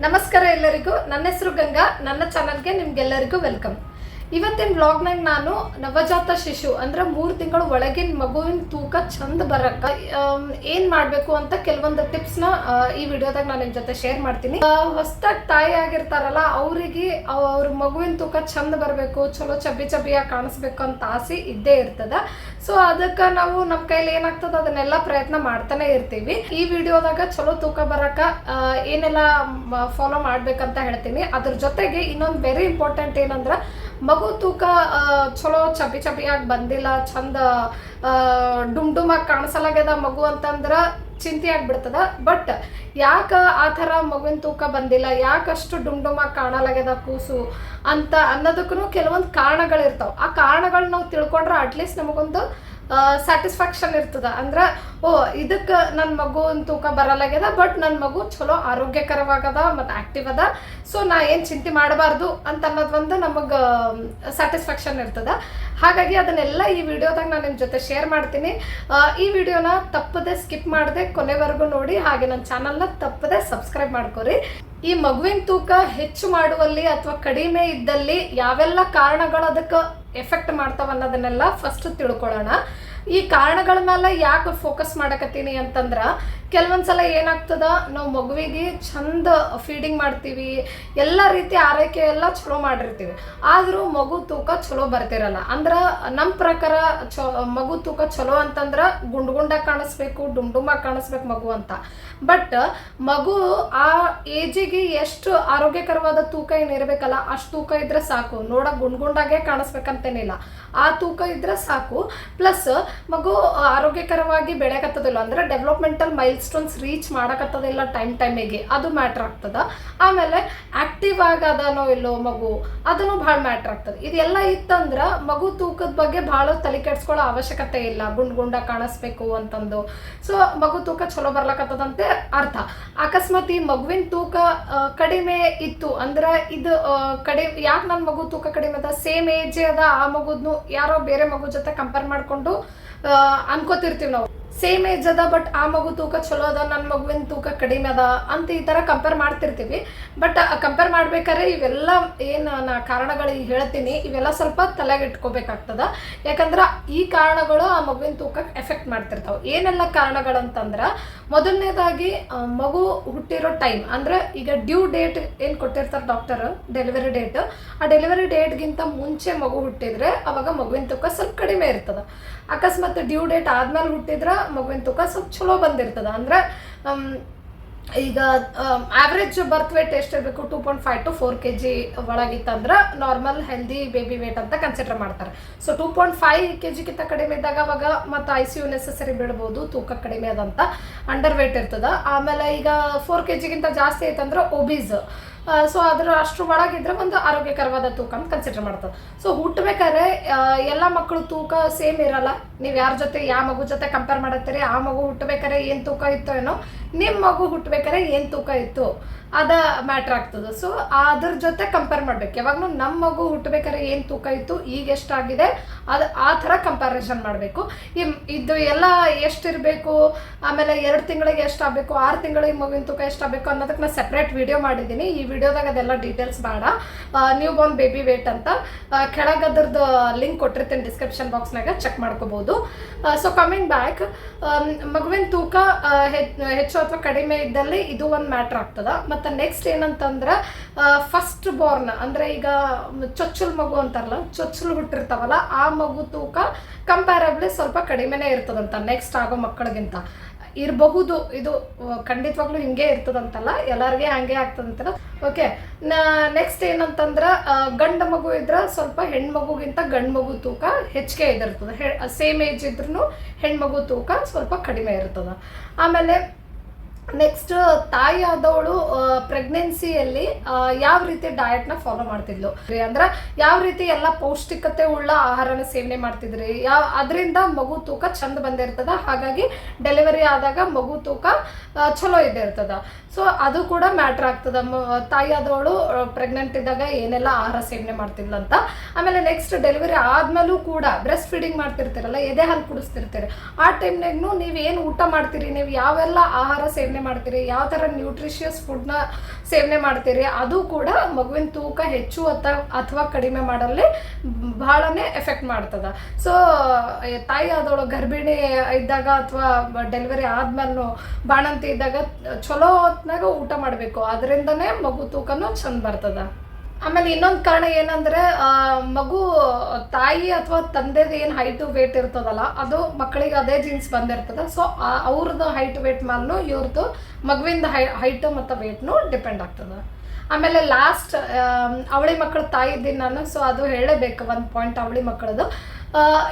ನಮಸ್ಕಾರ ಎಲ್ಲರಿಗೂ ನನ್ನ ಹೆಸರು ಗಂಗಾ ನನ್ನ ಚಾನಲ್ಗೆ ನಿಮ್ಗೆಲ್ಲರಿಗೂ ವೆಲ್ಕಮ್ ಇವತ್ತಿನ ವ್ಲಾಗ್ನಾಗ ನಾನು ನವಜಾತ ಶಿಶು ಅಂದ್ರೆ ಮೂರು ತಿಂಗಳು ಒಳಗಿನ ಮಗುವಿನ ತೂಕ ಚಂದ ಬರಕ್ಕ ಏನ್ ಮಾಡ್ಬೇಕು ಅಂತ ಕೆಲವೊಂದು ಟಿಪ್ಸ್ನ ಈ ವಿಡಿಯೋದಾಗ ನಾನು ನಿಮ್ ಜೊತೆ ಶೇರ್ ಮಾಡ್ತೀನಿ. ಹೊಸ್ದಾಗಿ ತಾಯಿ ಆಗಿರ್ತಾರಲ್ಲ, ಅವರಿಗೆ ಅವ್ರ ಮಗುವಿನ ತೂಕ ಚಂದ ಬರಬೇಕು, ಚಲೋ ಚಬ್ಬಿ ಚಬ್ಬಿಯಾಗಿ ಕಾಣಿಸ್ಬೇಕು ಅಂತ ಆಸೆ ಇದ್ದೇ ಇರ್ತದ. ಸೊ ಅದಕ್ಕೆ ನಾವು ನಮ್ಮ ಕೈಲಿ ಏನಾಗ್ತದ, ಅದನ್ನೆಲ್ಲ ಪ್ರಯತ್ನ ಮಾಡ್ತಾನೆ ಇರ್ತೀವಿ. ಈ ವಿಡಿಯೋದಾಗ ಚಲೋ ತೂಕ ಬರಕ ಏನೆಲ್ಲ ಫಾಲೋ ಮಾಡ್ಬೇಕಂತ ಹೇಳ್ತೀನಿ. ಅದ್ರ ಜೊತೆಗೆ ಇನ್ನೊಂದು ವೆರಿ ಇಂಪಾರ್ಟೆಂಟ್ ಏನಂದ್ರ ಮಗು ತೂಕ ಚಲೋ ಚಪಿ ಚಪಿಯಾಗಿ ಬಂದಿಲ್ಲ, ಚಂದ ಡುಮ್ ಡುಮಾಗಿ ಕಾಣಿಸಲಾಗ್ಯದ ಮಗು ಅಂತಂದ್ರೆ ಚಿಂತೆ ಆಗ್ಬಿಡ್ತದ. ಬಟ್ ಯಾಕೆ ಆ ಥರ ಮಗುವಿನ ತೂಕ ಬಂದಿಲ್ಲ, ಯಾಕಷ್ಟು ಡುಮ್ ಡುಮಾಗಿ ಕಾಣಲಾಗ್ಯದ ಕೂಸು ಅಂತ ಅನ್ನೋದಕ್ಕೂ ಕೆಲವೊಂದು ಕಾರಣಗಳಿರ್ತಾವ. ಆ ಕಾರಣಗಳನ್ನ ನಾವು ತಿಳ್ಕೊಂಡ್ರೆ ಅಟ್ಲೀಸ್ಟ್ ನಮಗೊಂದು ಸ್ಯಾಟಿಸ್ಫ್ಯಾಕ್ಷನ್ ಇರ್ತದ. ಅಂದ್ರೆ, ಓ, ಇದಕ್ಕೆ ನನ್ನ ಮಗುವಿನ ತೂಕ ಬರಲಾಗ್ಯದ ಬಟ್ ನನ್ನ ಮಗು ಚಲೋ ಆರೋಗ್ಯಕರವಾಗದ ಮತ್ತು ಆಕ್ಟಿವ್ ಅದ. ಸೊ ನಾ ಏನು ಚಿಂತೆ ಮಾಡಬಾರ್ದು ಅಂತ ಅನ್ನೋದು ಒಂದು ನಮಗೆ ಸ್ಯಾಟಿಸ್ಫ್ಯಾಕ್ಷನ್ ಇರ್ತದ. ಹಾಗಾಗಿ ಅದನ್ನೆಲ್ಲ ಈ ವಿಡಿಯೋದಾಗ ನಾನು ನಿಮ್ಮ ಜೊತೆ ಶೇರ್ ಮಾಡ್ತೀನಿ. ಈ ವಿಡಿಯೋನ ತಪ್ಪದೆ ಸ್ಕಿಪ್ ಮಾಡದೆ ಕೊನೆವರೆಗೂ ನೋಡಿ. ಹಾಗೆ ನನ್ನ ಚಾನಲ್ನ ತಪ್ಪದೆ ಸಬ್ಸ್ಕ್ರೈಬ್ ಮಾಡ್ಕೊರಿ. ಈ ಮಗುವಿನ ತೂಕ ಹೆಚ್ಚು ಮಾಡುವಲ್ಲಿ ಅಥವಾ ಕಡಿಮೆ ಇದ್ದಲ್ಲಿ ಯಾವೆಲ್ಲ ಕಾರಣಗಳು ಅದಕ್ಕೆ ಎಫೆಕ್ಟ್ ಮಾಡ್ತಾವ ಅನ್ನೋದನ್ನೆಲ್ಲ ಫಸ್ಟ್ ತಿಳ್ಕೊಳ್ಳೋಣ. ಈ ಕಾರಣಗಳ ಮೇಲೆ ಯಾಕೆ ಫೋಕಸ್ ಮಾಡಕತ್ತೀನಿ ಅಂತಂದ್ರ ಕೆಲವೊಂದ್ಸಲ ಏನಾಗ್ತದ, ನಾವು ಮಗುವಿಗೆ ಚಂದ ಫೀಡಿಂಗ್ ಮಾಡ್ತೀವಿ, ಎಲ್ಲ ರೀತಿ ಆರೈಕೆ ಎಲ್ಲ ಚಲೋ ಮಾಡಿರ್ತೀವಿ. ಆದರೂ ಮಗು ತೂಕ ಚಲೋ ಬರ್ತಿರಲ್ಲ. ಅಂದ್ರೆ ನಮ್ಮ ಪ್ರಕಾರ ಮಗು ತೂಕ ಚಲೋ ಅಂತಂದ್ರೆ ಗುಂಡು ಗುಂಡಾಗಿ ಕಾಣಿಸ್ಬೇಕು, ಡುಮ್ ಡುಮಾಗಿ ಕಾಣಿಸ್ಬೇಕು ಮಗು ಅಂತ. ಬಟ್ ಮಗು ಆ ಏಜಿಗೆ ಎಷ್ಟು ಆರೋಗ್ಯಕರವಾದ ತೂಕ ಏನಿರಬೇಕಲ್ಲ ಅಷ್ಟು ತೂಕ ಇದ್ರೆ ಸಾಕು. ನೋಡ ಗುಂಡು ಗುಂಡಾಗೆ ಕಾಣಿಸ್ಬೇಕಂತೇನಿಲ್ಲ. ಆ ತೂಕ ಇದ್ರೆ ಸಾಕು. ಪ್ಲಸ್ ಮಗು ಆರೋಗ್ಯಕರವಾಗಿ ಬೆಳೆಯಕತ್ತದಿಲ್ಲ. ಅಂದ್ರೆ ಡೆವಲಪ್ಮೆಂಟಲ್ ಮೈಲ್ ಸ್ಟೋನ್ಸ್ ರೀಚ್ ಮಾಡಕತ್ತದಿಲ್ಲ ಟೈಮ್ ಟೈಮಿಗೆ ಅದು ಮ್ಯಾಟ್ರ್ ಆಗ್ತದ. ಆಮೇಲೆ ಆಕ್ಟಿವ್ ಆಗದನೋ ಇಲ್ಲೋ ಮಗು, ಅದನ್ನು ಭಾಳ ಮ್ಯಾಟ್ರ್ ಆಗ್ತದೆ. ಇದೆಲ್ಲ ಇತ್ತಂದ್ರ ಮಗು ತೂಕದ ಬಗ್ಗೆ ಭಾಳ ತಲೆ ಕೆಡ್ಸ್ಕೊಳ್ಳೋ ಅವಶ್ಯಕತೆ ಇಲ್ಲ. ಗುಂಡ್ ಗುಂಡ ಕಾಣಿಸ್ಬೇಕು ಅಂತಂದು. ಸೊ ಮಗು ತೂಕ ಚಲೋ ಬರ್ಲಕತ್ತದಂತೆ ಅರ್ಥ. ಅಕಸ್ಮಾತ್ ಈ ಮಗುವಿನ ತೂಕ ಕಡಿಮೆ ಇತ್ತು ಅಂದ್ರೆ ಇದು ಕಡಿಮೆ ಯಾಕೆ ನನ್ನ ಮಗು ತೂಕ ಕಡಿಮೆ ಅದ? ಸೇಮ್ ಏಜ್ ಅದ ಆ ಮಗುದ್ನು ಯಾರೋ ಬೇರೆ ಮಗು ಜೊತೆ ಕಂಪೇರ್ ಮಾಡ್ಕೊಂಡು ಅನ್ಕೋತಿರ್ತೀವಿ ನಾವು. ಸೇಮ್ ಏಜ್ ಅದ ಬಟ್ ಆ ಮಗು ತೂಕ ಚಲೋ ಅದ ನನ್ನ ಮಗುವಿನ ತೂಕ ಕಡಿಮೆ ಅದ ಅಂತ ಈ ಥರ ಕಂಪೇರ್ ಮಾಡ್ತಿರ್ತೀವಿ. ಬಟ್ ಕಂಪೇರ್ ಮಾಡ್ಬೇಕಾದ್ರೆ ಇವೆಲ್ಲ ಏನು ನಾ ಕಾರಣಗಳು ಹೇಳ್ತೀನಿ. ಇವೆಲ್ಲ ಸ್ವಲ್ಪ ತಲೆಗೆ ಇಟ್ಕೋಬೇಕಾಗ್ತದ. ಯಾಕಂದ್ರೆ ಈ ಕಾರಣಗಳು ಆ ಮಗುವಿನ ತೂಕಕ್ಕೆ ಎಫೆಕ್ಟ್ ಮಾಡ್ತಿರ್ತಾವೆ. ಏನೆಲ್ಲ ಕಾರಣಗಳಂತಂದ್ರೆ ಮೊದಲನೇದಾಗಿ ಮಗು ಹುಟ್ಟಿರೋ ಟೈಮ್ ಅಂದ್ರೆ ಈಗ ಡ್ಯೂ ಡೇಟ್ ಏನು ಕೊಟ್ಟಿರ್ತಾರೆ ಡಾಕ್ಟರ್ ಡೆಲಿವರಿ ಡೇಟ್ ಆ ಡೆಲಿವರಿ ಡೇಟ್ಗಿಂತ ಮುಂಚೆ ಮಗು ಹುಟ್ಟಿದ್ರೆ ಅವಾಗ ಮಗುವಿನ ತೂಕ ಸ್ವಲ್ಪ ಕಡಿಮೆ ಇರ್ತದೆ. ಅಕಸ್ಮಾತ್ ಡ್ಯೂ ಡೇಟ್ ಆದ್ಮೇಲೆ ಹುಟ್ಟಿದ್ರೆ ಮಗುವಿನ ತೂಕ ಸ್ವಲ್ಪ ಚಲೋ ಬಂದಿರ್ತದ ಅಂದ್ರೆ ಈಗ ಆವ್ರೇಜ್ ಬರ್ತ್ ವೇಟ್ ಎಷ್ಟಿರಬೇಕು two point five to four K G ಒಳಗಿತ್ತಂದ್ರೆ normal healthy baby weight ಅಂತ ಕನ್ಸಿಡರ್ ಮಾಡ್ತಾರೆ. So two point five K ಜಿಗಿಂತ ಕಡಿಮೆ ಇದ್ದಾಗ ಅವಾಗ ಮತ್ತು ಐ ಸಿ ಯು ನೆಸಸರಿ ಬಿಡ್ಬೋದು, ತೂಕ ಕಡಿಮೆ ಅದಂತ ಅಂಡರ್ ವೇಟ್ ಇರ್ತದ. ಆಮೇಲೆ ಈಗ ಫೋರ್ ಕೆ ಜಿಗಿಂತ ಜಾಸ್ತಿ ಐತಂದ್ರೆ ಒಬೀಸ್ ಸೊ ಅದ್ರ ಅಷ್ಟ್ರ ಒಳಗಿದ್ರೆ ಒಂದು ಆರೋಗ್ಯಕರವಾದ ತೂಕ ಅಂತ ಕನ್ಸಿಡರ್ ಮಾಡ್ತದೆ ಸೊ ಹುಟ್ಟಬೇಕಾದ್ರೆ ಎಲ್ಲ ಮಕ್ಕಳು ತೂಕ ಸೇಮ್ ಇರಲ್ಲ. ನೀವು ಯಾರ ಜೊತೆ ಯಾವ ಮಗು ಜೊತೆ ಕಂಪೇರ್ ಮಾಡತ್ತೀರಿ, ಆ ಮಗು ಹುಟ್ಟಬೇಕಾದ್ರೆ ಏನು ತೂಕ ಇತ್ತು ಏನೋ ನಿಮ್ಮ ಮಗು ಹುಟ್ಟಬೇಕಾದ್ರೆ ಏನು ತೂಕ ಇತ್ತು. ಅದ ಮ್ಯಾಟ್ರ್ ಆಗ್ತದೆ. ಸೊ ಅದ್ರ ಜೊತೆ ಕಂಪೇರ್ ಮಾಡ್ಬೇಕು. ಯಾವಾಗಲೂ ನಮ್ಮ ಮಗು ಹುಟ್ಟಬೇಕಾದ್ರೆ ಏನು ತೂಕ ಇತ್ತು, ಈಗ ಎಷ್ಟಾಗಿದೆ, ಅದು ಆ ಥರ ಕಂಪ್ಯಾರಿಸನ್ ಮಾಡಬೇಕು. ಈ ಇದು ಎಲ್ಲ ಎಷ್ಟಿರಬೇಕು, ಆಮೇಲೆ ಎರಡು ತಿಂಗಳಿಗೆ ಎಷ್ಟಾಗಬೇಕು, ಆರು ತಿಂಗಳಿಗೆ ಮಗುವಿನ ತೂಕ ಎಷ್ಟಾಗಬೇಕು ಅನ್ನೋದಕ್ಕೆ ನಾನು ಸೆಪ್ರೇಟ್ ವಿಡಿಯೋ ಮಾಡಿದ್ದೀನಿ. ಈ ವಿಡಿಯೋದಾಗ ಅದೆಲ್ಲ ಡೀಟೇಲ್ಸ್ ಬೇಡ. ನ್ಯೂ ಬೋರ್ನ್ ಬೇಬಿ ವೇಟ್ ಅಂತ ಕೆಳಗೆ ಅದ್ರದ್ದು ಲಿಂಕ್ ಕೊಟ್ಟಿರ್ತೀನಿ ಡಿಸ್ಕ್ರಿಪ್ಷನ್ ಬಾಕ್ಸ್ನಾಗ ಚೆಕ್ ಮಾಡ್ಕೋಬೋದು. ಸೊ ಕಮಿಂಗ್ ಬ್ಯಾಕ್ ಮಗುವಿನ ತೂಕ ಹೆಚ್ಚು ಅಥವಾ ಕಡಿಮೆ ಇದ್ದಲ್ಲಿ ಇದು ಒಂದು ಮ್ಯಾಟ್ರ್ ಆಗ್ತದೆ. ಮತ್ತು ನೆಕ್ಸ್ಟ್ ಏನಂತಂದ್ರೆ ಫಸ್ಟ್ ಬಾರ್ನ್ ಅಂದರೆ ಈಗ ಚೊಚ್ಚಲ್ ಮಗು ಅಂತಾರಲ್ಲ, ಚೊಚ್ಚಲು ಹುಟ್ಟಿರ್ತಾವಲ್ಲ, ಆ ಮಗು ತೂಕ ಕಂಪ್ಯಾರಬ್ಲಿ ಸ್ವಲ್ಪ ಕಡಿಮೆನೇ ಇರ್ತದಂತ ನೆಕ್ಸ್ಟ್ ಆಗೋ ಮಕ್ಕಳಿಗಿಂತ. ಇರಬಹುದು, ಇದು ಖಂಡಿತವಾಗ್ಲೂ ಹಿಂಗೆ ಇರ್ತದಂತಲ್ಲ, ಎಲ್ಲರಿಗೆ ಹಂಗೆ ಆಗ್ತದಂತಲ್ಲ. ಓಕೆ ನೆಕ್ಸ್ಟ್ ಏನಂತಂದ್ರೆ ಗಂಡ ಗಂಡು ಮಗು ಇದ್ರೆ ಸ್ವಲ್ಪ ಹೆಣ್ಮಗುಗಿಂತ ಗಂಡು ಮಗು ತೂಕ ಹೆಚ್ಚಿಗೆ ಇದಿರ್ತದೆ. ಸೇಮ್ ಏಜ್ ಇದ್ರೂ ಹೆಣ್ಮಗು ತೂಕ ಸ್ವಲ್ಪ ಕಡಿಮೆ ಇರ್ತದೆ. ಆಮೇಲೆ ನೆಕ್ಸ್ಟ್ ತಾಯಿ ಆದವಳು ಪ್ರೆಗ್ನೆನ್ಸಿಯಲ್ಲಿ ಯಾವ ರೀತಿ ಡಯಟ್ನ ಫಾಲೋ ಮಾಡ್ತಿದ್ಲು? ಅಂದ್ರೆ ಯಾವ ರೀತಿ ಎಲ್ಲ ಪೌಷ್ಟಿಕತೆ ಉಳ್ಳ ಆಹಾರನ ಸೇವನೆ ಮಾಡ್ತಿದ್ರಿ? ಯಾವ ಅದರಿಂದ ಮಗು ತೂಕ ಚಂದ ಬಂದಿರ್ತದ? ಹಾಗಾಗಿ ಡೆಲಿವರಿ ಆದಾಗ ಮಗು ತೂಕ ಚಲೋ ಇದ್ದೇ ಇರ್ತದ ಸೊ ಅದು ಕೂಡ ಮ್ಯಾಟ್ರ್ ಆಗ್ತದ. ತಾಯಿ ಆದವಳು ಪ್ರೆಗ್ನೆಂಟ್ ಇದ್ದಾಗ ಏನೆಲ್ಲ ಆಹಾರ ಸೇವನೆ ಮಾಡ್ತಿದ್ಲು ಅಂತ. ಆಮೇಲೆ ನೆಕ್ಸ್ಟ್ ಡೆಲಿವರಿ ಆದ್ಮೇಲೂ ಕೂಡ ಬ್ರೆಸ್ಟ್ ಫೀಡಿಂಗ್ ಮಾಡ್ತಿರ್ತೀರಲ್ಲ, ಎದೆ ಹಾಲು ಕುಡಿಸ್ತಿರ್ತೀರಿ. ಆ ಟೈಮ್ನಾಗೂ ನೀವು ಏನು ಊಟ ಮಾಡ್ತೀರಿ? ನೀವು ಯಾವೆಲ್ಲ ಆಹಾರ ಸೇವನೆ ಮಾಡ್ತೀರಿ, ಯಾವ ಥರ ನ್ಯೂಟ್ರಿಷಿಯಸ್ ಫುಡ್ನ ಸೇವನೆ ಮಾಡ್ತೀರಿ, ಅದು ಕೂಡ ಮಗುವಿನ ತೂಕ ಹೆಚ್ಚು ಅಥ ಅಥವಾ ಕಡಿಮೆ ಮಾಡಲ್ಲಿ ಬಹಳನೇ ಎಫೆಕ್ಟ್ ಮಾಡ್ತದ. ಸೊ ತಾಯಿ ಆದವಳು ಗರ್ಭಿಣಿ ಇದ್ದಾಗ ಅಥವಾ ಡೆಲಿವರಿ ಆದ್ಮೇಲೂ ಬಾಣಂತಿ ಇದ್ದಾಗ ಚಲೋ ಹೊತ್ನಾಗ ಊಟ ಮಾಡಬೇಕು. ಅದರಿಂದನೇ ಮಗು ತೂಕನೂ ಚಂದ ಬರ್ತದ. ಆಮೇಲೆ ಇನ್ನೊಂದು ಕಾರಣ ಏನಂದ್ರೆ ಮಗು, ತಾಯಿ ಅಥವಾ ತಂದೆದು ಏನು ಹೈಟು ವೇಟ್ ಇರ್ತದಲ್ಲ, ಅದು ಮಕ್ಕಳಿಗೆ ಅದೇ ಜೀನ್ಸ್ ಬಂದಿರ್ತದೆ. ಸೊ ಅವ್ರದ್ದು ಹೈಟ್ ವೇಟ್ ಮೇಲೂ ಇವ್ರದ್ದು ಮಗುವಿಂದ ಹೈ ಹೈಟು ಮತ್ತು ವೇಟ್ನು ಡಿಪೆಂಡ್ ಆಗ್ತದೆ. ಆಮೇಲೆ ಲಾಸ್ಟ್ ಅವಳಿ ಮಕ್ಕಳ ತಾಯಿ ಇದ್ದೀನಿ ನಾನು ಸೊ ಅದು ಹೇಳಬೇಕು ಒಂದು ಪಾಯಿಂಟ್ ಅವಳಿ ಮಕ್ಕಳದು.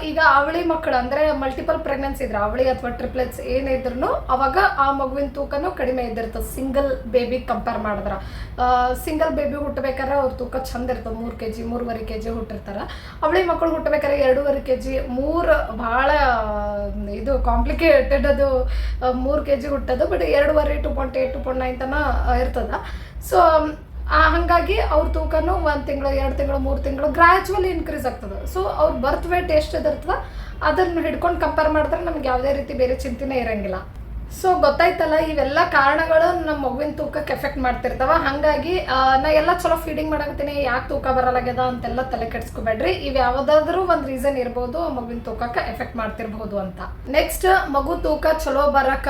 ಈಗ ಅವಳಿ ಮಕ್ಕಳು ಅಂದರೆ ಮಲ್ಟಿಪಲ್ ಪ್ರೆಗ್ನೆನ್ಸಿ ಇದ್ರೆ ಅವಳಿ ಅಥವಾ ಟ್ರಿಪ್ಲೆಟ್ಸ್ ಏನಿದ್ರು ಅವಾಗ ಆ ಮಗುವಿನ ತೂಕನೂ ಕಡಿಮೆ ಇದ್ದಿರ್ತದೆ ಸಿಂಗಲ್ ಬೇಬಿ ಕಂಪೇರ್ ಮಾಡಿದ್ರೆ. ಸಿಂಗಲ್ ಬೇಬಿ ಹುಟ್ಟಬೇಕಾದ್ರೆ ಅವ್ರ ತೂಕ ಚಂದ ಇರ್ತದೆ. ಮೂರು ಕೆ ಜಿ ಮೂರುವರೆ ಕೆ ಜಿ ಹುಟ್ಟಿರ್ತಾರೆ. ಅವಳಿ ಮಕ್ಕಳು ಹುಟ್ಟಬೇಕಾದ್ರೆ ಎರಡೂವರೆ ಕೆ ಜಿ ಮೂರು ಭಾಳ, ಇದು ಕಾಂಪ್ಲಿಕೇಟೆಡ್ ಅದು ಮೂರು ಕೆ ಜಿ ಹುಟ್ಟೋದು ಬಟ್ ಎರಡೂವರೆ two point eight two point nine ತನಕ ಇರ್ತದೆ. ಸೊ ಹಾಗಾಗಿ ಅವ್ರ ತೂಕನೂ ಒಂದು ತಿಂಗಳು, ಎರಡು ತಿಂಗಳು, ಮೂರು ತಿಂಗಳು ಗ್ರ್ಯಾಜುವಲಿ ಇನ್ಕ್ರೀಸ್ ಆಗ್ತದೆ. ಸೊ ಅವ್ರ ಬರ್ತ್ ವೇಟ್ ಎಷ್ಟು ಇದಿರ್ತದೆ ಅದನ್ನು ಹಿಡ್ಕೊಂಡು ಕಂಪೇರ್ ಮಾಡಿದ್ರೆ ನಮ್ಗೆ ಯಾವುದೇ ರೀತಿ ಬೇರೆ ಚಿಂತೆನೇ ಇರಂಗಿಲ್ಲ. ಸೊ ಗೊತ್ತಾಯ್ತಲ್ಲ, ಇವೆಲ್ಲ ಕಾರಣಗಳು ನಮ್ಮ ಮಗುವಿನ ತೂಕಕ್ಕೆ ಎಫೆಕ್ಟ್ ಮಾಡ್ತಿರ್ತಾವ. ಹಾಗಾಗಿ ನಾ ಎಲ್ಲ ಚಲೋ ಫೀಡಿಂಗ್ ಮಾಡಕತ್ತೀನಿ. ಯಾಕೆ ತೂಕ ಬರಲಾಗ್ಯದ ಅಂತೆಲ್ಲ ತಲೆ ಕೆಡ್ಸ್ಕೋಬೇಡ್ರಿ. ಇವು ಯಾವುದಾದ್ರೂ ಒಂದು ರೀಸನ್ ಇರ್ಬೋದು, ಮಗುವಿನ ತೂಕಕ್ಕೆ ಎಫೆಕ್ಟ್ ಮಾಡ್ತಿರ್ಬೋದು ಅಂತ. ನೆಕ್ಸ್ಟ್ ಮಗು ತೂಕ ಚಲೋ ಬರಕ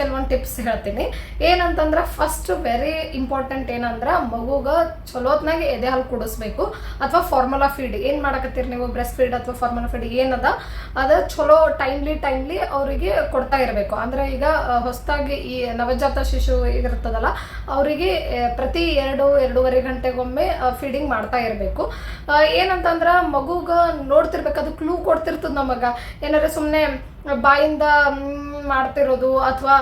ಕೆಲವೊಂದು ಟಿಪ್ಸ್ ಹೇಳ್ತೀನಿ. ಏನಂತಂದ್ರೆ ಫಸ್ಟ್ ವೆರಿ ಇಂಪಾರ್ಟೆಂಟ್ ಏನಂದ್ರೆ, ಮಗುಗೆ ಚಲೋತ್ನಾಗ ಎದೆ ಹಾಲು ಕುಡಿಸ್ಬೇಕು. ಅಥವಾ ಫಾರ್ಮುಲಾ ಫೀಡ್ ಏನು ಮಾಡಕತ್ತೀರಿ ನೀವು? ಬ್ರೆಸ್ಟ್ ಫೀಡ್ ಅಥವಾ ಫಾರ್ಮುಲಾ ಫೀಡ್ ಏನದ? ಅದು ಚಲೋ ಟೈಮ್ಲಿ ಟೈಮ್ಲಿ ಅವರಿಗೆ ಕೊಡ್ತಾ ಇರಬೇಕು. ಅಂದ್ರೆ ಈಗ ಹೊಸದಾಗಿ ಈ ನವಜಾತ ಶಿಶು ಇರ್ತದಲ್ಲ ಅವರಿಗೆ ಪ್ರತಿ ಎರಡು, ಎರಡೂವರೆ ಗಂಟೆಗೊಮ್ಮೆ ಫೀಡಿಂಗ್ ಮಾಡ್ತಾ ಇರಬೇಕು. ಏನಂತಂದ್ರೆ ಮಗುಗ ನೋಡ್ತಿರ್ಬೇಕು, ಅದು ಕ್ಲೂ ಕೊಡ್ತಿರ್ತದ ನಮಗ. ಏನಾರ ಸುಮ್ಮನೆ ಬಾಯಿಂದ ಮಾಡ್ತಿರೋದು ಅಥವಾ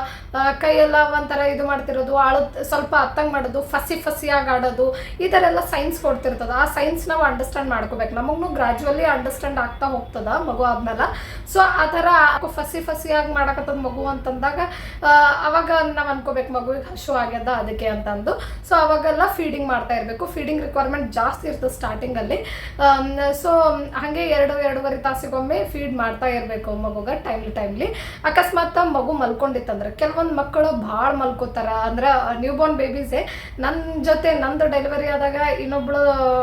ಕೈಯೆಲ್ಲ ಒಂಥರ ಇದು ಮಾಡ್ತಿರೋದು ಆಳು ಸ್ವಲ್ಪ ಅತ್ತಂಗೆ ಮಾಡೋದು ಫಸಿ ಫಸಿಯಾಗಿ ಆಡೋದು, ಈ ಥರ ಎಲ್ಲ ಸೈನ್ಸ್ ಕೊಡ್ತಿರ್ತದೆ. ಆ ಸೈನ್ಸ್ ನಾವು ಅಂಡರ್ಸ್ಟ್ಯಾಂಡ್ ಮಾಡ್ಕೋಬೇಕು. ನಮಗೂ ಗ್ರ್ಯಾಜುವಲಿ ಅಂಡರ್ಸ್ಟ್ಯಾಂಡ್ ಆಗ್ತಾ ಹೋಗ್ತದ ಮಗು ಆದ್ಮೇಲೆ. ಸೊ ಆ ಥರ ಫಸಿ ಫಸಿಯಾಗಿ ಮಾಡಕತ್ತದ ಮಗು ಅಂತಂದಾಗ ಅವಾಗ ನಾವು ಅನ್ಕೋಬೇಕು ಮಗುವಿಗೆ ಹಶು ಆಗ್ಯದ ಅದಕ್ಕೆ ಅಂತಂದು. ಸೊ ಅವಾಗೆಲ್ಲ ಫೀಡಿಂಗ್ ಮಾಡ್ತಾ ಇರಬೇಕು. ಫೀಡಿಂಗ್ ರಿಕ್ವೈರ್ಮೆಂಟ್ ಜಾಸ್ತಿ ಇರ್ತದೆ ಸ್ಟಾರ್ಟಿಂಗಲ್ಲಿ ಸೊ ಹಾಗೆ ಎರಡು, ಎರಡೂವರೆ ತಾಸಿಗೊಮ್ಮೆ ಫೀಡ್ ಮಾಡ್ತಾ ಇರಬೇಕು ಮಗುಗೆ ಟೈಮ್ಲಿ ಟೈಮ್ಲಿ ಅಕಸ್ಮಾತ್ ಮಗು ಮಲ್ಕೊಂಡಿತ್ತಂದ್ರೆ ಕೆಲವೊಂದು ಮಕ್ಕಳು ಭಾಳ ಮಲ್ಕೋತಾರ. ಅಂದ್ರೆ ನ್ಯೂ ಬಾರ್ನ್ ಬೇಬೀಸೇ ನನ್ನ ಜೊತೆ ನಂದು ಡೆಲಿವರಿ ಆದಾಗ ಇನ್ನೊಬ್ಳು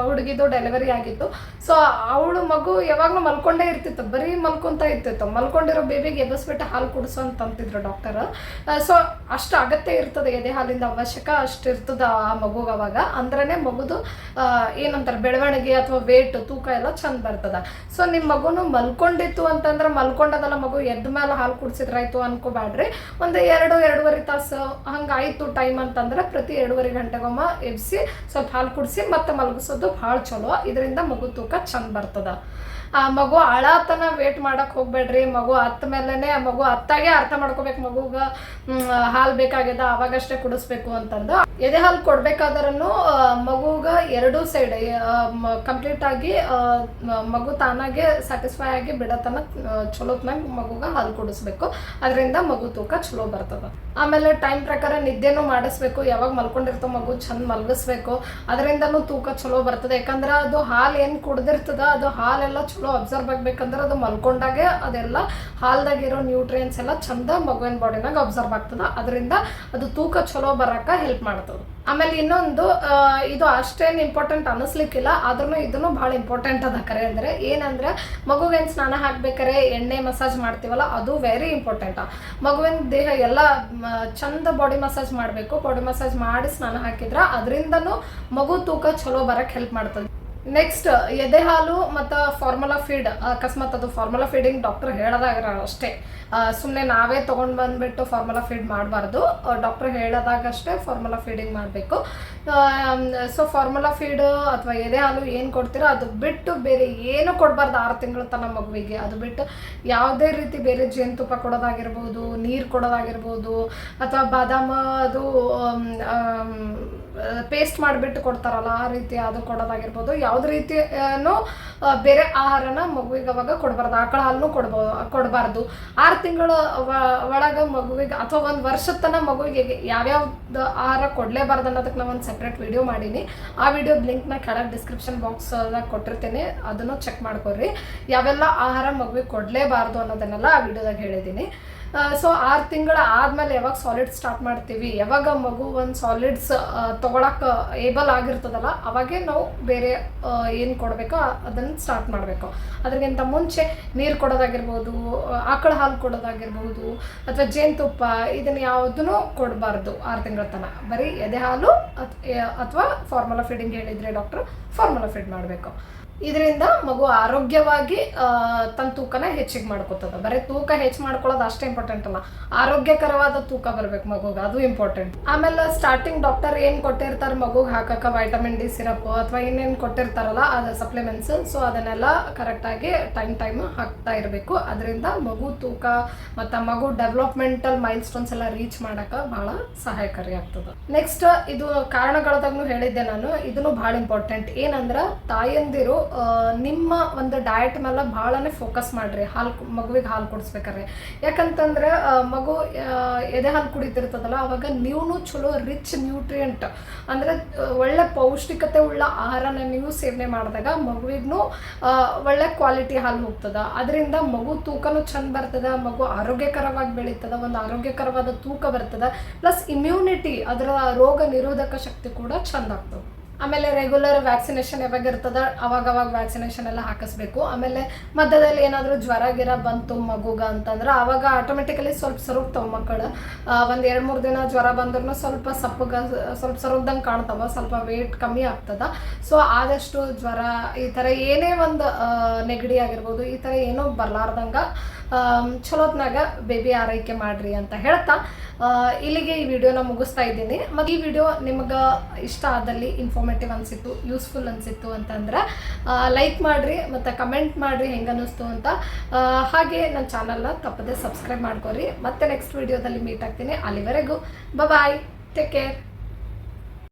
ಹುಡುಗಿದು ಡೆಲಿವರಿ ಆಗಿತ್ತು. ಸೊ ಅವಳು ಮಗು ಯಾವಾಗಲೂ ಮಲ್ಕೊಂಡೇ ಇರ್ತಿತ್ತು. ಬರೀ ಮಲ್ಕೊಂತ ಇರ್ತಿತ್ತು. ಮಲ್ಕೊಂಡಿರೋ ಬೇಬಿಗೆ ಎಬ್ಬಿಸ್ಬಿಟ್ಟು ಹಾಲು ಕುಡಿಸು ಅಂತ ಅಂತಿದ್ರು ಡಾಕ್ಟರ್ ಸೊ ಅಷ್ಟು ಅಗತ್ಯ ಇರ್ತದೆ ಎದೆ ಹಾಲಿಂದ ಅವಶ್ಯಕ ಅಷ್ಟು ಇರ್ತದ ಆ ಮಗುಗೆ ಅವಾಗ. ಅಂದ್ರೆ ಮಗುದು ಏನಂತಾರೆ, ಬೆಳವಣಿಗೆ ಅಥವಾ ವೇಟ್ ತೂಕ ಎಲ್ಲ ಚಂದ ಬರ್ತದ. ಸೊ ನಿಮ್ಮ ಮಗುನು ಮಲ್ಕೊಂಡಿತ್ತು ಅಂತಂದ್ರೆ ಮಲ್ಕೊಂಡದಲ್ಲ ಮಗು ಎದ್ದ ಮೇಲೆ ಹಾಲು ಕುಡಿಸಿದ್ರಾಯ್ತು ಅನ್ಕೋಬ್ಯಾಡ್ರಿ. ಒಂದು ಎರಡು, ಎರಡೂವರೆ ತಾಸು ಹಂಗಾಯಿತು ಟೈಮ್ ಅಂತಂದ್ರೆ ಪ್ರತಿ ಎರಡೂವರೆ ಗಂಟೆಗೊಮ್ಮ ಎಬ್ಸಿ ಸ್ವಲ್ಪ ಹಾಲು ಕುಡಿಸಿ ಮತ್ತೆ ಮಲಗಿಸೋದು ಭಾಳ ಚಲೋ. ಇದರಿಂದ ಮಗು ತೂಕ ಚಂದ ಬರ್ತದ. ಆ, ಮಗು ಅಳತನ ವೇಟ್ ಮಾಡಕ್ ಹೋಗ್ಬೇಡ್ರಿ. ಮಗು ಅತ್ತ ಮೇಲೆನೆ, ಮಗು ಅತ್ತಾಗೆ ಅರ್ಥ ಮಾಡ್ಕೋಬೇಕು ಮಗುಗ. ಹಾಲು ಬೇಕಾಗ್ಯದ, ಅವಾಗಷ್ಟೇ ಕುಡಿಸ್ಬೇಕು ಅಂತಂದು. ಎದೆ ಹಾಲು ಕೊಡ್ಬೇಕಾದ್ರೂ ಮಗುಗ ಎರಡೂ ಸೈಡ್ ಕಂಪ್ಲೀಟ್ ಆಗಿ ಮಗು ತಾನಾಗೆ ಸ್ಯಾಟಿಸ್ಫೈ ಆಗಿ ಬಿಡತನ ಚಲೋತ್ನಾಗ ಮಗುಗ ಹಾಲು ಕುಡಿಸ್ಬೇಕು. ಅದರಿಂದ ಮಗು ತೂಕ ಚಲೋ ಬರ್ತದ. ಆಮೇಲೆ ಟೈಮ್ ಪ್ರಕಾರ ನಿದ್ದೆನೂ ಮಾಡಿಸ್ಬೇಕು. ಯಾವಾಗ ಮಲ್ಕೊಂಡಿರ್ತೋ ಮಗು ಚಂದ ಮಲಗಿಸ್ಬೇಕು. ಅದರಿಂದನೂ ತೂಕ ಚಲೋ ಬರ್ತದೆ. ಯಾಕಂದ್ರೆ ಅದು ಹಾಲು ಏನು ಕುಡ್ದಿರ್ತದ, ಅದು ಹಾಲೆಲ್ಲ ಚಲೋ ಅಬ್ಸರ್ವ್ ಆಗ್ಬೇಕಂದ್ರೆ ಅದು ಮಲ್ಕೊಂಡಾಗೆ ಅದೆಲ್ಲ ಹಾಲ್ದಾಗಿರೋ ನ್ಯೂಟ್ರಿಯನ್ಸ್ ಎಲ್ಲ ಚಂದ ಮಗುವಿನ ಬಾಡಿನಾಗ ಅಬ್ಸರ್ವ್ ಆಗ್ತದ. ಅದರಿಂದ ಅದು ತೂಕ ಚಲೋ ಬರಕ ಹೆಲ್ಪ್ ಮಾಡ್ತದೆ. ಆಮೇಲೆ ಇನ್ನೊಂದು ಇದು ಅಷ್ಟೇನು ಇಂಪಾರ್ಟೆಂಟ್ ಅನಿಸ್ಲಿಕ್ಕಿಲ್ಲ ಆದ್ರೂ ಇದನ್ನು ಭಾಳ ಇಂಪಾರ್ಟೆಂಟ್ ಅದ ಕರೆ ಅಂದರೆ. ಏನಂದ್ರೆ ಮಗುವಿನ ಸ್ನಾನ ಹಾಕ್ಬೇಕಾರೆ, ಎಣ್ಣೆ ಮಸಾಜ್ ಮಾಡ್ತೀವಲ್ಲ, ಅದು ವೆರಿ ಇಂಪಾರ್ಟೆಂಟ್ ಮಗುವಿನ ದೇಹ ಎಲ್ಲ ಚಂದ ಬಾಡಿ ಮಸಾಜ್ ಮಾಡಬೇಕು. ಬಾಡಿ ಮಸಾಜ್ ಮಾಡಿ ಸ್ನಾನ ಹಾಕಿದ್ರೆ, ಅದರಿಂದನೂ ಮಗು ತೂಕ ಚಲೋ ಬರಕ್ಕೆ ಹೆಲ್ಪ್ ಮಾಡ್ತದೆ. ನೆಕ್ಸ್ಟ್ ಎದೆ ಹಾಲು ಮತ್ತು ಫಾರ್ಮುಲಾ ಫೀಡ್ ಅಕಸ್ಮಾತ್ ಅದು ಫಾರ್ಮುಲಾ ಫೀಡಿಂಗ್ ಡಾಕ್ಟರ್ ಹೇಳೋದಾಗ ಅಷ್ಟೇ. ಸುಮ್ಮನೆ ನಾವೇ ತೊಗೊಂಡು ಬಂದುಬಿಟ್ಟು ಫಾರ್ಮುಲಾ ಫೀಡ್ ಮಾಡಬಾರ್ದು. ಡಾಕ್ಟರ್ ಹೇಳೋದಾಗಷ್ಟೇ ಫಾರ್ಮುಲಾ ಫೀಡಿಂಗ್ ಮಾಡಬೇಕು. ಸೊ ಫಾರ್ಮುಲಾ ಫೀಡ್ ಅಥವಾ ಎದೆ ಹಾಲು ಏನು ಕೊಡ್ತೀರೋ ಅದು ಬಿಟ್ಟು ಬೇರೆ ಏನು ಕೊಡಬಾರ್ದು ಆರು ತಿಂಗಳ ತನ್ನ ಮಗುವಿಗೆ. ಅದು ಬಿಟ್ಟು ಯಾವುದೇ ರೀತಿ ಬೇರೆ ಜೇನುತುಪ್ಪ ಕೊಡೋದಾಗಿರ್ಬೋದು, ನೀರು ಕೊಡೋದಾಗಿರ್ಬೋದು, ಅಥವಾ ಬಾದಾಮ ಅದು ಪೇಸ್ಟ್ ಮಾಡಿಬಿಟ್ಟು ಕೊಡ್ತಾರಲ್ಲ, ಆ ರೀತಿ ಅದು ಕೊಡೋದಾಗಿರ್ಬೋದು. ಯಾವುದೇ ರೀತಿಯೂ ಬೇರೆ ಆಹಾರನ ಮಗುವಿಗೆ ಅವಾಗ ಕೊಡಬಾರ್ದು. ಆಕಳ ಹಾಲನ್ನು ಕೊಡ್ಬೋದು ಕೊಡಬಾರ್ದು. ಆರು ತಿಂಗಳ ಒಳಗೆ ಮಗುವಿಗೆ ಅಥವಾ ಒಂದು ವರ್ಷದ ತನಕ ಮಗುವಿಗೆ ಯಾವ್ಯಾವ್ದು ಆಹಾರ ಕೊಡಲೇಬಾರ್ದು ಅನ್ನೋದಕ್ಕೆ ನಾವು ಒಂದು ಸೆಪ್ರೇಟ್ ವಿಡಿಯೋ ಮಾಡೀನಿ. ಆ ವಿಡಿಯೋದ ಲಿಂಕ್ನ ಕೆಳಗೆ ಡಿಸ್ಕ್ರಿಪ್ಷನ್ ಬಾಕ್ಸ್ ಕೊಟ್ಟಿರ್ತೀನಿ. ಅದನ್ನು ಚೆಕ್ ಮಾಡ್ಕೊರಿ ಯಾವೆಲ್ಲ ಆಹಾರ ಮಗುವಿಗೆ ಕೊಡಲೇಬಾರ್ದು ಅನ್ನೋದನ್ನೆಲ್ಲ ಆ ವಿಡಿಯೋದಾಗ ಹೇಳಿದ್ದೀನಿ ಸೊ ಆರು ತಿಂಗಳ ಆದಮೇಲೆ ಯಾವಾಗ ಸಾಲಿಡ್ ಸ್ಟಾರ್ಟ್ ಮಾಡ್ತೀವಿ, ಯಾವಾಗ ಮಗು ಒಂದು ಸಾಲಿಡ್ಸ್ ತೊಗೊಳಕ್ಕೆ ಏಬಲ್ ಆಗಿರ್ತದಲ್ಲ, ಅವಾಗೇ ನಾವು ಬೇರೆ ಏನು ಕೊಡಬೇಕೋ ಅದನ್ನು ಸ್ಟಾರ್ಟ್ ಮಾಡಬೇಕು. ಅದಕ್ಕಿಂತ ಮುಂಚೆ ನೀರು ಕೊಡೋದಾಗಿರ್ಬೋದು ಆಕಳ ಹಾಲು ಕೊಡೋದಾಗಿರ್ಬೋದು, ಅಥವಾ ಜೇನುತುಪ್ಪ, ಇದನ್ನು ಯಾವುದನ್ನು ಕೊಡಬಾರ್ದು ಆರು ತಿಂಗಳ ತನಕ ಬರೀ ಎದೆ ಹಾಲು ಅಥವಾ ಫಾರ್ಮುಲಾ ಫೀಡಿಂಗ್ ಹೇಳಿದರೆ ಡಾಕ್ಟ್ರು ಫಾರ್ಮುಲಾ ಫೀಡ್ ಮಾಡಬೇಕು. ಇದರಿಂದ ಮಗು ಆರೋಗ್ಯವಾಗಿ ತನ್ನ ತೂಕನ ಹೆಚ್ಚಿಗೆ ಮಾಡ್ಕೋತದ. ಬರೀ ತೂಕ ಹೆಚ್ಚು ಮಾಡ್ಕೊಳ್ಳೋದು ಅಷ್ಟೇ ಇಂಪಾರ್ಟೆಂಟ್ ಅಲ್ಲ. ಆರೋಗ್ಯಕರವಾದ ತೂಕ ಬರ್ಬೇಕು ಮಗುಗೆ, ಅದು ಇಂಪಾರ್ಟೆಂಟ್ ಆಮೇಲೆ ಸ್ಟಾರ್ಟಿಂಗ್ ಡಾಕ್ಟರ್ ಏನು ಕೊಟ್ಟಿರ್ತಾರೆ ಮಗುಗೆ? ಹಾಕಕ್ಕೆ ವೈಟಮಿನ್ ಡಿ ಸಿರಪ್ ಅಥವಾ ಇನ್ನೇನು ಕೊಟ್ಟಿರ್ತಾರಲ್ಲ, ಅದು ಸಪ್ಲಿಮೆಂಟ್ಸ್ ಸೊ ಅದನ್ನೆಲ್ಲ ಕರೆಕ್ಟಾಗಿ ಟೈಮ್ ಟೈಮ್ ಹಾಕ್ತಾ ಇರಬೇಕು. ಅದರಿಂದ ಮಗು ತೂಕ ಮತ್ತು ಮಗು ಡೆವಲಪ್ಮೆಂಟಲ್ ಮೈಲ್ ಸ್ಟೋನ್ಸ್ ಎಲ್ಲ ರೀಚ್ ಮಾಡಕ್ಕೆ ಭಾಳ ಸಹಾಯಕಾರಿ ಆಗ್ತದೆ. ನೆಕ್ಸ್ಟ್ ಇದು ಕಾರಣಗಳದಾಗೂ ಹೇಳಿದ್ದೆ ನಾನು. ಇದನ್ನು ಭಾಳ ಇಂಪಾರ್ಟೆಂಟ್ ಏನಂದ್ರೆ ತಾಯಂದಿರು ನಿಮ್ಮ ಒಂದು ಡಯಟ್ ಮೇಲೆ ಭಾಳನೇ ಫೋಕಸ್ ಮಾಡ್ರಿ. ಹಾಲು ಮಗುವಿಗೆ ಹಾಲು ಕೊಡಿಸ್ಬೇಕಾರೆ ಯಾಕಂತಂದ್ರೆ ಮಗು ಎದೆ ಹಾಲು ಕುಡಿತಿರ್ತದಲ್ಲ, ಅವಾಗ ನೀವು ಚಲೋ ರಿಚ್ ನ್ಯೂಟ್ರಿಯೆಂಟ್ ಅಂದರೆ ಒಳ್ಳೆ ಪೌಷ್ಟಿಕತೆ ಉಳ್ಳ ಆಹಾರನ ನೀವು ಸೇವನೆ ಮಾಡಿದಾಗ ಮಗುವಿಗೂ ಒಳ್ಳೆ ಕ್ವಾಲಿಟಿ ಹಾಲು ಹೋಗ್ತದ. ಅದರಿಂದ ಮಗು ತೂಕನು ಚಂದ ಬರ್ತದ, ಮಗು ಆರೋಗ್ಯಕರವಾಗಿ ಬೆಳೀತದ, ಒಂದು ಆರೋಗ್ಯಕರವಾದ ತೂಕ ಬರ್ತದ, ಪ್ಲಸ್ ಇಮ್ಯುನಿಟಿ ಅದರ ರೋಗ ನಿರೋಧಕ ಶಕ್ತಿ ಕೂಡ ಚಂದ ಆಗ್ತದೆ. ಆಮೇಲೆ ರೆಗ್ಯುಲರ್ ವ್ಯಾಕ್ಸಿನೇಷನ್ ಯಾವಾಗ ಇರ್ತದ ಅವಾಗ ಅವಾಗ ವ್ಯಾಕ್ಸಿನೇಷನ್ ಎಲ್ಲ ಹಾಕಿಸ್ಬೇಕು. ಆಮೇಲೆ ಮಧ್ಯದಲ್ಲಿ ಏನಾದರೂ ಜ್ವರ, ಗಿರ ಬಂತು, ಮಗುಗ ಅಂತಂದ್ರೆ ಅವಾಗ ಆಟೋಮೆಟಿಕಲಿ ಸ್ವಲ್ಪ ಸರುಗ್ತಾವ ಮಕ್ಕಳು. ಒಂದು ಎರಡು ಮೂರು ದಿನ ಜ್ವರ ಬಂದ್ರೂ ಸ್ವಲ್ಪ ಸಪ್ಪಗ, ಸ್ವಲ್ಪ ಸರುಗ್ದಂಗೆ ಕಾಣ್ತಾವ, ಸ್ವಲ್ಪ ವೇಟ್ ಕಮ್ಮಿ ಆಗ್ತದ. ಸೊ ಆದಷ್ಟು ಜ್ವರ ಈ ಥರ ಏನೇ ಒಂದು ನೆಗಡಿ ಆಗಿರ್ಬೋದು, ಈ ಥರ ಏನೋ ಬರಲಾರ್ದಂಗೆ ಚಲೋತ್ನಾಗ ಬೇಬಿ ಆರೈಕೆ ಮಾಡ್ರಿ ಅಂತ ಹೇಳ್ತಾ. ಇಲ್ಲಿಗೆ ಈ ವಿಡಿಯೋನ ಮುಗಿಸ್ತಾ ಇದ್ದೀನಿ. ಮತ್ತು ಈ ವಿಡಿಯೋ ನಿಮಗೆ ಇಷ್ಟ ಆದಲ್ಲಿ ಇನ್ಫಾರ್ಮೇಟಿವ್ ಅನಿಸಿತ್ತು ಯೂಸ್ಫುಲ್ ಅನಿಸಿತ್ತು ಅಂತಂದ್ರೆ ಲೈಕ್ ಮಾಡಿರಿ ಮತ್ತು ಕಮೆಂಟ್ ಮಾಡಿರಿ ಹೆಂಗೆ ಅನ್ನಿಸ್ತು ಅಂತ. ಹಾಗೆ ನನ್ನ ಚಾನಲ್ನ ತಪ್ಪದೆ ಸಬ್ಸ್ಕ್ರೈಬ್ ಮಾಡ್ಕೊರಿ. ಮತ್ತೆ ನೆಕ್ಸ್ಟ್ ವಿಡಿಯೋದಲ್ಲಿ ಮೀಟ್ ಆಗ್ತೀನಿ ಅಲ್ಲಿವರೆಗೂ. Bye take care